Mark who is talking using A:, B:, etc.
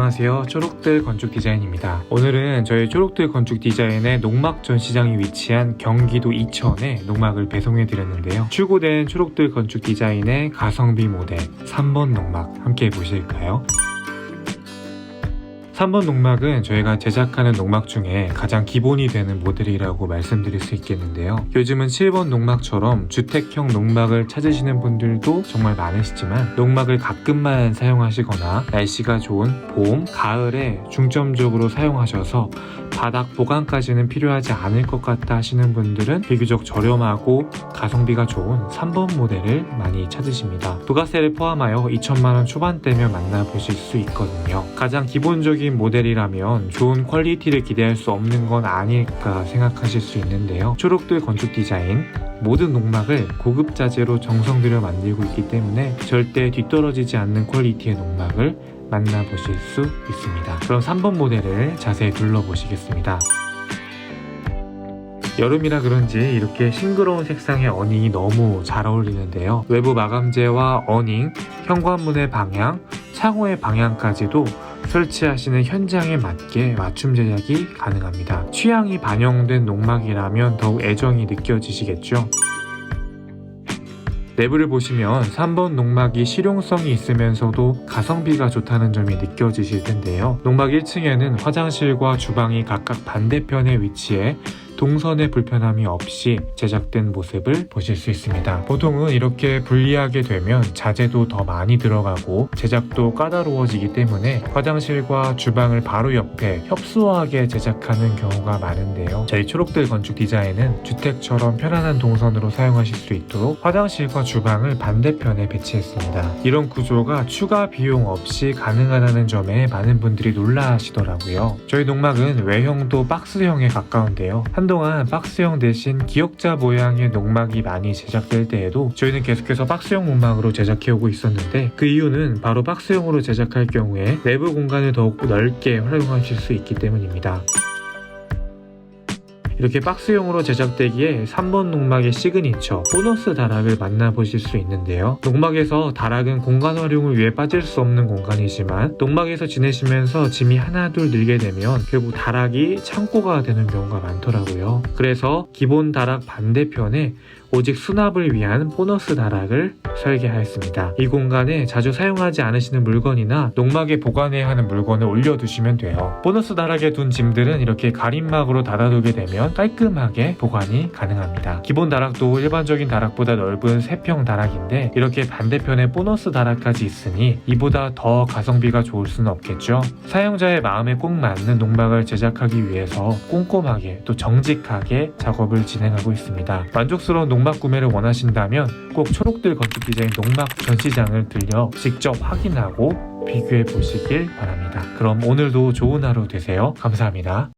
A: 안녕하세요. 초록들 건축 디자인입니다. 오늘은 저희 초록들 건축 디자인의 농막 전시장이 위치한 경기도 이천에 농막을 배송해 드렸는데요. 출고된 초록들 건축 디자인의 가성비 모델 3번 농막 함께 보실까요? 3번 농막은 저희가 제작하는 농막 중에 가장 기본이 되는 모델이라고 말씀드릴 수 있겠는데요. 요즘은 7번 농막처럼 주택형 농막을 찾으시는 분들도 정말 많으시지만 농막을 가끔만 사용하시거나 날씨가 좋은 봄, 가을에 중점적으로 사용하셔서 바닥 보강까지는 필요하지 않을 것 같다 하시는 분들은 비교적 저렴하고 가성비가 좋은 3번 모델을 많이 찾으십니다. 부가세를 포함하여 2천만원 초반대면 만나보실 수 있거든요. 가장 기본적인 모델이라면 좋은 퀄리티를 기대할 수 없는 건 아닐까 생각하실 수 있는데요. 초록들 건축 디자인 모든 농막을 고급 자재로 정성 들여 만들고 있기 때문에 절대 뒤떨어지지 않는 퀄리티의 농막을 만나보실 수 있습니다. 그럼 3번 모델을 자세히 둘러보시겠습니다. 여름이라 그런지 이렇게 싱그러운 색상의 어닝이 너무 잘 어울리는데요. 외부 마감재와 어닝, 현관문의 방향, 창호의 방향까지도 설치하시는 현장에 맞게 맞춤 제작이 가능합니다. 취향이 반영된 농막이라면 더욱 애정이 느껴지시겠죠? 내부를 보시면 3번 농막이 실용성이 있으면서도 가성비가 좋다는 점이 느껴지실 텐데요. 농막 1층에는 화장실과 주방이 각각 반대편에 위치해 동선의 불편함이 없이 제작된 모습을 보실 수 있습니다. 보통은 이렇게 분리하게 되면 자재도 더 많이 들어가고 제작도 까다로워지기 때문에 화장실과 주방을 바로 옆에 협소하게 제작하는 경우가 많은데요. 저희 초록들 건축 디자인은 주택처럼 편안한 동선으로 사용하실 수 있도록 화장실과 주방을 반대편에 배치했습니다. 이런 구조가 추가 비용 없이 가능하다는 점에 많은 분들이 놀라시더라고요. 저희 농막은 외형도 박스형에 가까운데요. 한 동안 박스형 대신 기역자 모양의 농막이 많이 제작될 때에도 저희는 계속해서 박스형 농막으로 제작해오고 있었는데 그 이유는 바로 박스형으로 제작할 경우에 내부 공간을 더욱 넓게 활용하실 수 있기 때문입니다. 이렇게 박스형으로 제작되기에 3번 농막의 시그니처 보너스 다락을 만나보실 수 있는데요. 농막에서 다락은 공간 활용을 위해 빠질 수 없는 공간이지만 농막에서 지내시면서 짐이 하나 둘 늘게 되면 결국 다락이 창고가 되는 경우가 많더라고요. 그래서 기본 다락 반대편에 오직 수납을 위한 보너스 다락을 설계하였습니다. 이 공간에 자주 사용하지 않으시는 물건이나 농막에 보관해야 하는 물건을 올려두시면 돼요. 보너스 다락에 둔 짐들은 이렇게 가림막으로 닫아두게 되면 깔끔하게 보관이 가능합니다. 기본 다락도 일반적인 다락보다 넓은 3평 다락인데 이렇게 반대편에 보너스 다락까지 있으니 이보다 더 가성비가 좋을 수는 없겠죠. 사용자의 마음에 꼭 맞는 농막을 제작하기 위해서 꼼꼼하게 또 정직하게 작업을 진행하고 있습니다. 만족스러운 농막 구매를 원하신다면 꼭 초록들 건축 디자인 농막 전시장을 들려 직접 확인하고 비교해 보시길 바랍니다. 그럼 오늘도 좋은 하루 되세요. 감사합니다.